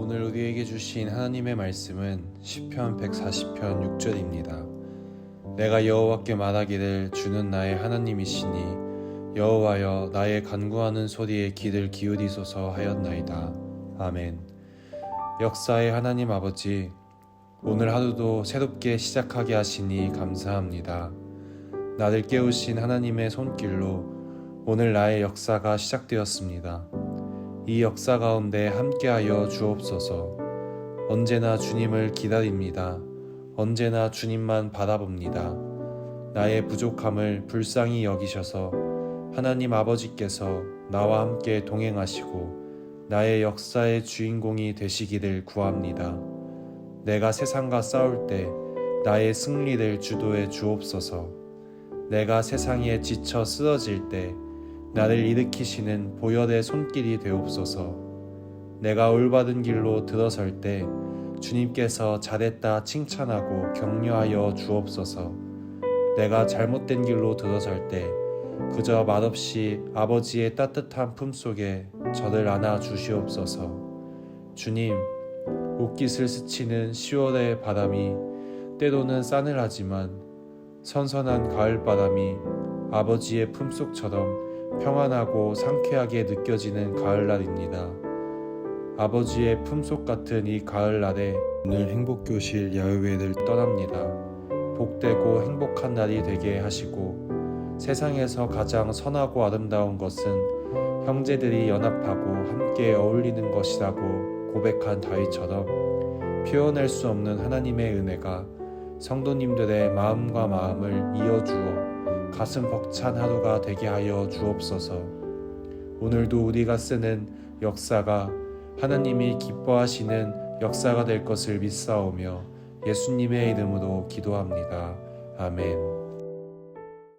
오늘 우리에게 주신 하나님의 말씀은 시편 140편 6절입니다. 내가 여호와께 말하기를 주는 나의 하나님이시니 여호와여 나의 간구하는 소리에 귀를 기울이소서 하였나이다. 아멘. 역사의 하나님 아버지 오늘 하루도 새롭게 시작하게 하시니 감사합니다. 나를 깨우신 하나님의 손길로 오늘 나의 역사가 시작되었습니다. 이 역사 가운데 함께하여 주옵소서. 언제나 주님을 기다립니다. 언제나 주님만 바라봅니다. 나의 부족함을 불쌍히 여기셔서 하나님 아버지께서 나와 함께 동행하시고 나의 역사의 주인공이 되시기를 구합니다. 내가 세상과 싸울 때 나의 승리를 주도해 주옵소서. 내가 세상에 지쳐 쓰러질 때 나를 일으키시는 보혈의 손길이 되옵소서. 내가 올바른 길로 들어설 때 주님께서 잘했다 칭찬하고 격려하여 주옵소서. 내가 잘못된 길로 들어설 때 그저 말없이 아버지의 따뜻한 품 속에 저를 안아 주시옵소서. 주님, 옷깃을 스치는 10월의 바람이 때로는 싸늘하지만 선선한 가을 바람이 아버지의 품속처럼 평안하고 상쾌하게 느껴지는 가을날입니다. 아버지의 품속 같은 이 가을날에 오늘 행복교실 야유회를 떠납니다. 복되고 행복한 날이 되게 하시고 세상에서 가장 선하고 아름다운 것은 형제들이 연합하고 함께 어울리는 것이라고 고백한 다윗처럼 표현할 수 없는 하나님의 은혜가 성도님들의 마음과 마음을 이어주어 가슴 벅찬 하루가 되게 하여 주옵소서. 오늘도 우리가 쓰는 역사가 하나님이 기뻐하시는 역사가 될 것을 믿사오며 예수님의 이름으로 기도합니다. 아멘.